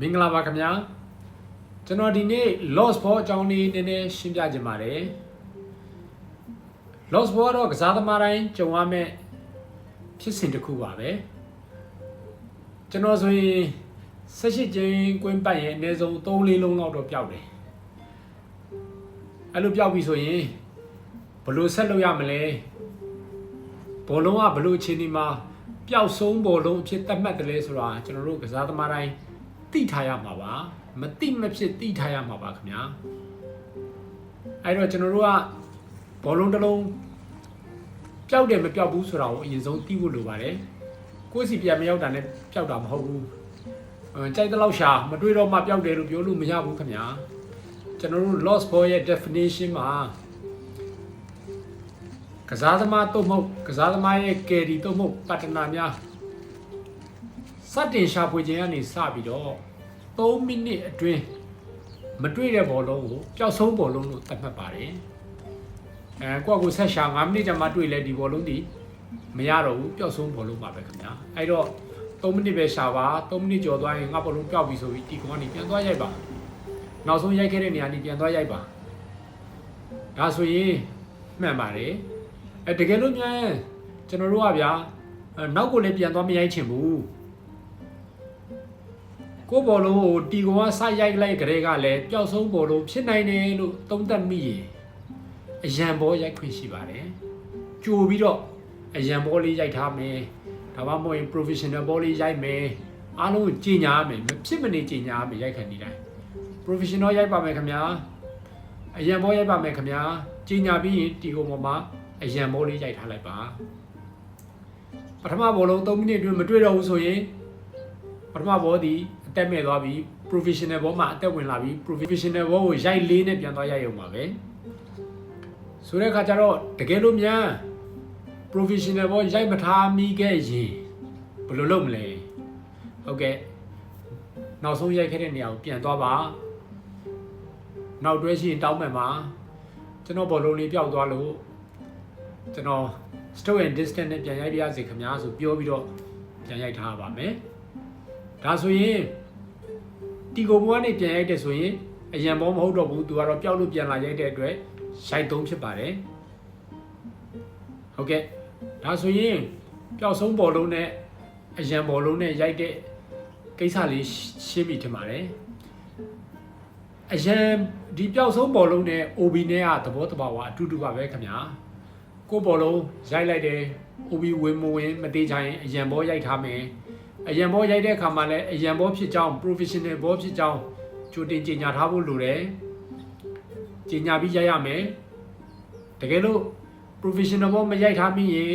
မင်္ဂလာပါခင်ဗျာကျွန်တော်ဒီနေ့ lost ball အကြောင်းလေးနည်းနည်းရှင်းပြခြင်းပါတယ် lost ball တော့ကစားသမားတိုင်းကြုံရမယ့်ဖြစ်စဉ်တစ်ခုပါပဲကျွန်တော်ဆိုရင်18ကျင်းကွင်းပတ်ရင်အနည်းဆုံး3-4လုံးလောက်တော့ပျောက်တယ်အဲ့လိုပျောက်ပြီဆိုရင်ဘယ်လို့ဆက်လုပ်ရမလဲဘောလုံးကဘယ်လို့အခြေအနေမှာပျောက်ဆုံးဘောလုံးအဖြစ်သတ်မှတ်တယ်လဲဆိုတာကျွန်တော်တို့ကစားသမားတိုင်း သိထားရမှာပါမသိမဖြစ်သိထားရမှာပါခင်ဗျာအဲ့တော့ကျွန်တော်တို့ကဘောလုံးတစ်လုံးပျောက်တယ်မပျောက်ဘူးဆိုတာကိုအရင်ဆုံးသိဖို့လိုပါတယ်ကိုယ်စီပြန်မရောက်တာနဲ့ပျောက်တာမဟုတ်ဘူးအဲကြိုက်တဲ့လောက်ရှာမတွေးတော့မှပျောက်တယ်လို့ပြောလို့မရဘူးခင်ဗျာကျွန်တော်တို့ lost ball ရဲ့ definition မှာကစားသမားတော့မဟုတ်ကစားသမားရဲ့ carry တော့မဟုတ် partner များ စတင်ရှာဖွေခြင်းကနေစပြီးတော့3မိနစ်အတွင်းမတွေ့တဲ့ဘောလုံးကိုပျောက်ဆုံးဘောလုံးလို့သတ်မှတ်ပါတယ်အဲကိုယ့်ကိုဆက်ရှာ9မိနစ်ကြာမှတွေ့လဲဒီဘောလုံးဒီမရတော့ဘူးပျောက်ဆုံးဘောလုံးပါပဲခင်ဗျာအဲ့တော့3မိနစ်ပဲရှာပါ3မိနစ်ကျော်သွားရင်ငါဘောလုံးပျောက်ပြီဆိုပြီးဒီကောင်ကနေပြန်သွားရိုက်ပါနောက်ဆုံးရိုက်ခဲ့တဲ့နေရာနေပြန်သွားရိုက်ပါဒါဆိုရင်မှန်ပါတယ်အဲတကယ်လို့မြန်ကျွန်တော်တို့ကဗျာအဲနောက်ကိုလည်းပြန်သွားမရိုက်ချင်ဘူး ကိုဘောလုံးကိုတီကွန်ကစရိုက်လိုက်ကြတဲ့ကလည်းပျောက်ဆုံးဘောလုံးဖြစ်နိုင်တယ်လို့သုံးသပ်မိရင်အရန်ဘောရိုက်ခွင့်ရှိပါတယ်ကြိုပြီးတော့အရန်ဘောလေးရိုက်ထားမယ်ဒါမှမဟုတ်ရင် professional ဘောလေးရိုက်မယ်အားလုံးကိုကြီးညာရမယ်မဖြစ်မနေကြီးညာရမယ်ရိုက်ခံနေတိုင်း professional ရိုက်ပါမယ်ခင်ဗျာအရန်ဘောရိုက်ပါမယ်ခင်ဗျာကြီးညာပြီးရင်တီကွန်ပေါ်မှာအရန်ဘောလေးရိုက်ထားလိုက်ပါပထမဘောလုံး3မိနစ်အတွင်းမတွေ့တော့ဘူးဆိုရင်ပထမဘောဒီအ တက်မဲ့သွားပြီ professional ဘောမှာအတက်ဝင်လာပြီ professional ဘောကိုရိုက်လေးနဲ့ပြန်သွားရိုက်ရုံပါပဲဆိုတဲ့အခါကျတော့တကယ်လို့မြန် professional ဘောရိုက်မထားမိခဲ့ရင်ဘယ်လိုလုပ်မလဲဟုတ်ကဲ့နောက်ဆုံးရိုက်ခဲ့တဲ့နေရာကိုပြန်သွားပါနောက်တွဲရှိရင်တောင်းမှန်ပါကျွန်တော်ဘောလုံးလေးပျောက်သွားလို့ကျွန်တော် stroke and distance နဲ့ပြန်ရိုက်ပြရစီခင်ဗျာဆိုပြောပြီးတော့ပြန်ရိုက်ထားပါမယ်ဒါဆိုရင် တီကိုဘွားနေပြန်ရိုက်တဲ့ဆိုရင်အရန်ဘောမဟုတ်တော့ဘူးသူကတော့ပျောက်လို့ပြန်လာရိုက်တဲ့အတွက်ရိုက်သုံးဖြစ်ပါတယ်ဟုတ်ကဲ့ဒါဆိုရင်ပျောက်ဆုံးဘောလုံးနဲ့အရန်ဘောလုံးနဲ့ရိုက်တဲ့ကိစ္စလေးရှင်းပြီထင်ပါတယ်အရန်ဒီပျောက်ဆုံးဘောလုံးနဲ့ OB နဲ့ကသဘောတဘာဝအတူတူပါပဲခင်ဗျာကိုဘောလုံးရိုက်လိုက်တယ် OB ဝင်မဝင်မသေးချင်အရန်ဘောရိုက်ထားမယ် အရန်ဘောရိုက်တဲ့အခါမှာလည်းအရန်ဘောဖြစ်ကြောင်း professional ဘောဖြစ်ကြောင်းကြိုတင်ကြေညာထားဖို့လိုတယ်ကြေညာပြီးရိုက်ရမယ်တကယ်လို့ professional ဘောမရိုက်ထားမိရင်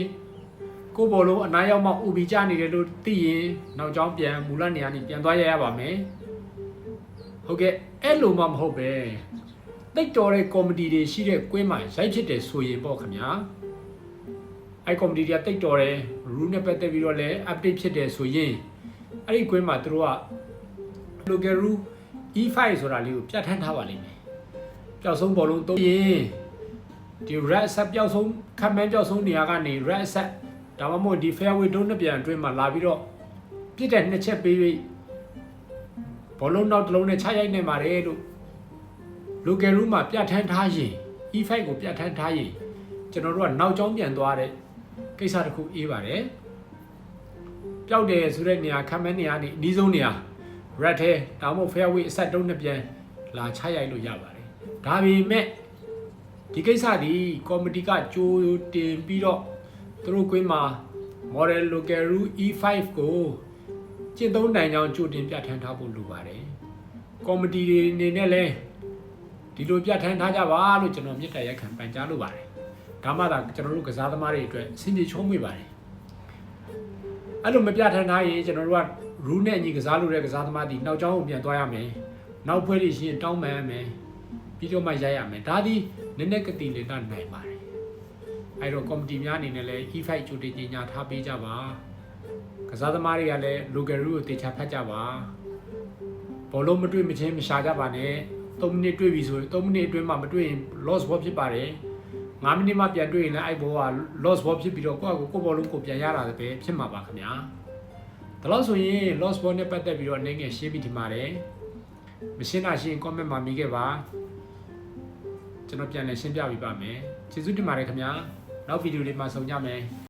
ကိုယ့်ဘောလုံးအနားရောက်မှ UB ကျနေတယ်လို့သိရင်နောက်ကျောင်းပြန်မူလနေရာနေပြန်သွားရရပါမယ်ဟုတ်ကဲ့အဲ့လိုမှမဟုတ်ပဲတိတ်တော်တဲ့ comedy တွေရှိတဲ့ကွင်းမှာရိုက်ဖြစ်တယ်ဆိုရင်ပေါ့ခင်ဗျာ အဲ့ community ကတိတ်တော်တယ် rule နဲ့ပတ်သက်ပြီးတော့လည်း update ဖြစ်တယ်ဆိုရင်အဲ့ဒီကွင်းမှာသူတို့က local rule E5 ဆိုတာလေးကိုပြဋ္ဌာန်းထားပါလိမ့်မယ်ပျောက်ဆုံးဘောလုံးသုံးရင်ဒီ red set ပျောက်ဆုံးခံမှန်းပျောက်ဆုံးနေရာကနေ red set ဒါမှမဟုတ်ဒီ fairway ဒုံးနှစ်ပြန်အတွင်းမှာလာပြီးတော့ပြစ်တဲ့နှစ်ချက်ပေးပြီးဘောလုံးနောက်တစ်လုံးနဲ့ချရိုက်နေပါတယ်လို့ local rule မှာပြဋ္ဌာန်းထားရင် E5 ကိုပြဋ္ဌာန်းထားရင်ကျွန်တော်တို့ကနောက်ကျောင်းပြန်သွားတဲ့ ကိစ္စတစ်ခုအေးပါတယ်ပျောက်တယ်ဆိုတဲ့နေရာခံမန်းနေရာနေအနည်းဆုံးနေရာ red ထဲဒါမှမဟုတ် fairway အဆက်တုံးနှစ်ပြန်လာချရိုက်လို့ရပါတယ်ဒါပေမဲ့ဒီကိစ္စဒီကော်မတီကကြိုးတင်ပြီးတော့သူတို့ကွင်းမှာ model local rule E5 ကိုကျင့်သုံးနိုင်ကြောင်းကြိုတင်ပြဋ္ဌာန်းထားဖို့လိုပါတယ်ကော်မတီတွေအနေနဲ့လည်းဒီလိုပြဋ္ဌာန်းထားကြပါလို့ကျွန်တော်မြစ်တာရက်ခံပန်ကြားလိုပါတယ် ဒါမှသာကျွန်တော်တို့ကစားသမားတွေအတွက်အဆင်ပြေချုံးမိပါတယ်အဲ့လိုမပြဋ္ဌာန်းထားရင်ကျွန်တော်တို့က rule နဲ့အညီကစားလို့တဲ့ကစားသမားဒီနောက်ကျောင်းကိုပြန်သွားရမယ်နောက်ဖွဲတွေရှိရင်တောင်းပန်ရမယ်ပြီးတော့မှရိုက်ရမယ်ဒါဒီနည်းနည်းကတိလေးကနိုင်ပါတယ်အဲ့တော့ကော်မတီများအနေနဲ့လည်း E5 ကြိုတင်ကြီးညာထားပေးကြပါကစားသမားတွေကလည်း local rule ကိုတေချာဖတ်ကြပါဘောလုံးမတွေ့မချင်းမရှာကြပါနဲ့3မိနစ်တွေ့ပြီဆိုရင်3မိနစ်အတွင်းမှာမတွေ့ရင် loss ball ဖြစ်ပါတယ် 9မိနစ်မှပြန်တွေ့ရင်လည်းအဲ့ဘောက loss ball ဖြစ်ပြီးတော့ကိုယ့်အကိုကိုယ့်ဘောလုံးကိုပြန်ရတာပဲဖြစ်မှာပါခင်ဗျာဒါလို့ဆိုရင် lost ball နဲ့ပတ်သက်ပြီးတော့အနေငယ်ရှင်းပြီးထင်ပါတယ်မရှင်းတာရှင်း comment မှာမိခဲ့ပါကျွန်တော်ပြန်လည်ရှင်းပြပေးပါမယ်ကျေးဇူးတင်ပါတယ်ခင်ဗျာနောက်ဗီဒီယိုလေးမှာဆုံကြမယ်